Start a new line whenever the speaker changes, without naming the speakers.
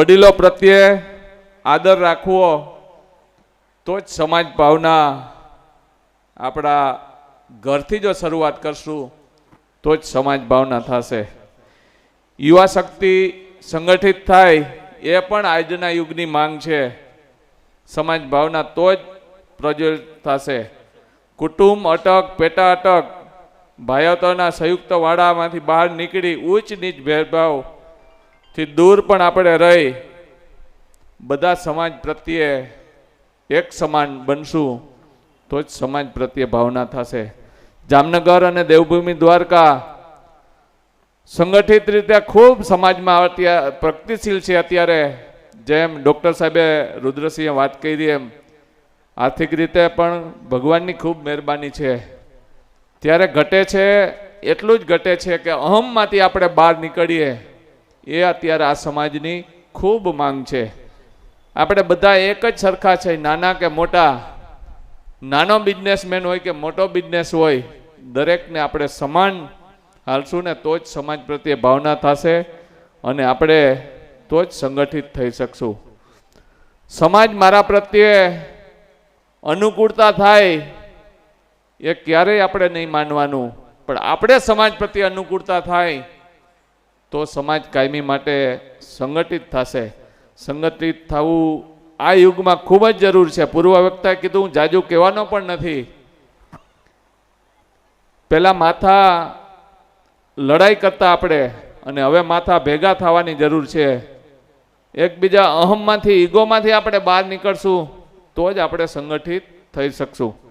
વડીલો પ્રત્યે આદર રાખવો, તો જ સમાજ ભાવના આપણા ઘરથી જો શરૂઆત કરશું, તો જ સમાજ ભાવના થશે. યુવા શક્તિ સંગઠિત થાય, એ પણ આજના યુગની માંગ છે. સમાજ ભાવના તો જ પ્રજ્વલિત થશે. કુટુંબ અટક, પેટા અટક ભાઈઓના સંયુક્ત વાડામાંથી બહાર નીકળી ઉચ્ચ નીચ ભેદભાવથી દૂર પણ આપણે રહી, બધા સમાજ પ્રત્યે એક સમાન બનશું, તો જ સમાજ પ્રત્યે ભાવના થશે. જામનગર અને દેવભૂમિ દ્વારકા સંગઠિત રીતે ખૂબ સમાજમાં અત્યારે પ્રગતિશીલ છે અત્યારે. જેમ ડૉક્ટર સાહેબે રુદ્રસિંહે વાત કરી એમ, આર્થિક રીતે પણ ભગવાનની ખૂબ મહેરબાની છે. ત્યારે ઘટે છે, એટલું જ ઘટે છે કે અહમમાંથી આપણે બહાર નીકળીએ. એ અત્યારે આ સમાજની ખૂબ માંગ છે. આપણે બધા એક જ સરખા છે, નાના કે મોટા. નાનો બિઝનેસમેન હોય કે મોટો બિઝનેસ હોય, દરેકને આપણે સમાન હાલશું ને તો જ સમાજ પ્રત્યે ભાવના થશે અને આપણે તો જ સંગઠિત થઈ શકશું. સમાજ મારા પ્રત્યે અનુકૂળતા થાય એ ક્યારેય આપણે નહીં માનવાનું. પણ આપણે સમાજ પ્રત્યે અનુકૂળતા થાય તો સમાજ કાયમી માટે સંગઠિત થશે. સંગઠિત થવું આ યુગમાં ખૂબ જ જરૂર છે. પૂર્વ વક્તાએ કીધું, હું જાજુ કહેવાનો પણ નથી. પહેલાં માથા લડાઈ કરતા આપણે અને હવે માથા ભેગા થવાની જરૂર છે. એકબીજા અહમમાંથી, ઈગોમાંથી આપણે બહાર નીકળશું, તો જ આપણે સંગઠિત થઈ શકશું.